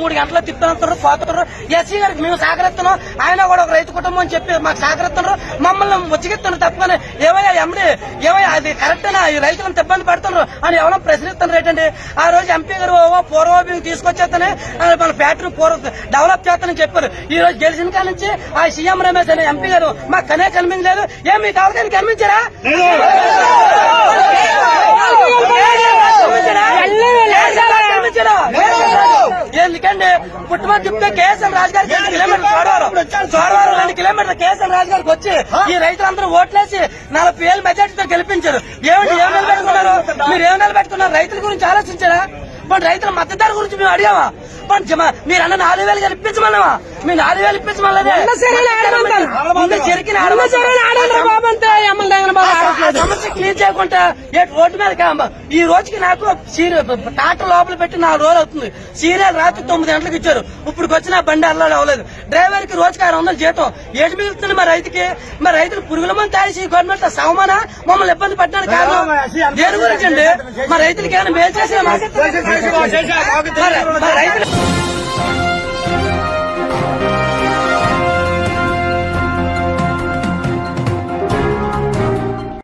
మూడు గంటలు తిప్పుతున్నారు పోతున్నారు. ఎస్సీ గారికి మేము సహకరిస్తున్నాం. ఆయన కూడా ఒక రైతు కుటుంబం అని చెప్పి మాకు సహకరిస్తున్నారు. మమ్మల్ని ముచ్చిగిస్తున్నారు తప్పని ఏవయ్యా ఎండి ఏవయ్యా అది కరెక్టేనా ఈ రైతులను ఇబ్బంది పడుతున్నారు అని ఎవరో ప్రశ్నిస్తున్నారు ఏంటండి? ఆ రోజు ఎంపీ గారు ఓ పూర్వభూమి తీసుకొచ్చేస్తేనే మన ఫ్యాక్టరీ పూర్వ డెవలప్ చేస్తానని చెప్పారు. ఈ రోజు గెలిచిన కాడ నుంచి ఆ సీఎం రమేష్ అనే ఎంపీ గారు మాకు కనే కనిపించలేదు. ఏం కావాలి కనిపించారా? ఎందుకండి పుట్టుమని చెప్తే కేఎస్ఎల్ రాజు గారికి రెండు కిలోమీటర్లు చోడవరం చోడవరం రెండు కిలోమీటర్లు కేఎస్ఎల్ రాజు గారికి వచ్చి ఈ రైతులందరూ ఓట్లేసి నలభై వేలు మెజార్టీతో గెలిపించారు. ఏమిటి ఏం నిలబెట్టుకున్నారు? మీరు ఏం నిలబెట్టుకున్నారు? రైతుల గురించి ఆలోచించారా? మన రైతుల మద్దతు గురించి మేము అడిగామా? మీరు అన్న నాలుగు వేలు ఇప్పించమన్నావా? మీరు నాలుగు వేలు ఇప్పించమన్నదే. ఆ సమస్య క్లియర్ చేయకుండా రోడ్డు మీద ఈ రోజుకి నాకు సీరియల్ టాటా లోపల పెట్టి నాలుగు రోజులు అవుతుంది సీరియల్ రాత్రి తొమ్మిది గంటలకు ఇచ్చారు ఇప్పుడు వచ్చిన బండి అల్లాడు అవ్వలేదు డ్రైవర్కి రోజుకి ఆరు వందలు జీతం ఏటి మిగులుతుంది మా రైతుకి మా రైతులు పురుగుల మంది తాగేసి గవర్నమెంట్ సవమాన మమ్మల్ని ఇబ్బంది పట్టడానికి కారణం దేని గురించి అండి మా రైతులకి ఏమైనా మేలు చేసా మా రైతులు